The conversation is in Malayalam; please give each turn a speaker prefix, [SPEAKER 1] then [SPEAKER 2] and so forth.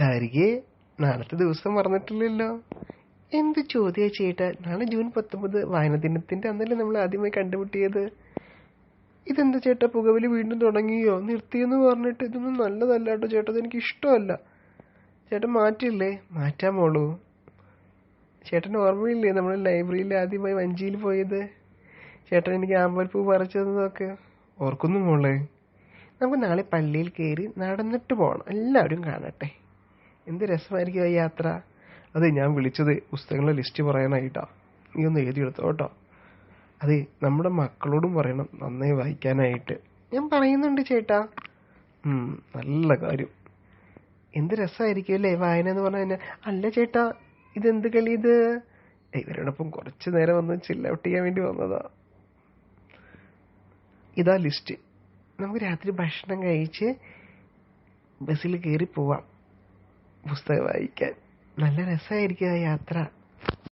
[SPEAKER 1] ശാരികെ നാളത്തെ ദിവസം മറന്നിട്ടില്ലല്ലോ. എന്ത് ചോദ്യ ചേട്ടാ? നാളെ ജൂൺ പത്തൊമ്പത് വായന ദിനത്തിന്റെ അന്നല്ലേ നമ്മൾ ആദ്യമായി കണ്ടുമുട്ടിയത്. ഇതെന്താ ചേട്ടാ പുകവലി വീണ്ടും തുടങ്ങിയോ? നിർത്തിയെന്ന് പറഞ്ഞിട്ട് ഇതൊന്നും നല്ലതല്ല കേട്ടോ ചേട്ടാ എനിക്ക് ഇഷ്ടമല്ല. ചേട്ടൻ മാറ്റില്ലേ മാറ്റാൻ പോളൂ ചേട്ടൻ ഓർമ്മയില്ലേ നമ്മൾ ലൈബ്രറിയിൽ ആദ്യമായി വഞ്ചിയിൽ പോയത്? ചേട്ടൻ എനിക്ക് ആമ്പൽപ്പൂ പറിച്ചു തന്നതൊക്കെ. ഓർക്കുന്നു മോളെ. നമുക്ക് നാളെ പള്ളിയിൽ കയറി നടന്നിട്ട് പോകണം എല്ലാവരും കാണട്ടെ. എന്ത് രസമായിരിക്കും ആ യാത്ര? അതെ ഞാൻ വിളിച്ചത് പുസ്തകങ്ങളുടെ ലിസ്റ്റ് പറയാനായിട്ടാ. നീ ഒന്ന് എഴുതിയെടുത്തോ കേട്ടോ. അതെ നമ്മുടെ മക്കളോടും പറയണം നന്നായി വായിക്കാനായിട്ട്. ഞാൻ പറയുന്നുണ്ട് ചേട്ടാ. നല്ല കാര്യം. എന്ത് രസമായിരിക്കും അല്ലേ വായന എന്ന് പറഞ്ഞാൽ അല്ല ചേട്ടാ ഇതെന്ത് കളി ഇത്? ഇവരോടൊപ്പം കുറച്ച് നേരം വന്ന് ചില്ല ഔട്ട് ചെയ്യാൻ വേണ്ടി വന്നതാ. ഇതാ ലിസ്റ്റ്. നമുക്ക് രാത്രി ഭക്ഷണം കഴിച്ച് ബസ്സിൽ കയറി പോവാം. പുസ്തകം വായിക്കാൻ നല്ല രസമായിരിക്കും ആ യാത്ര.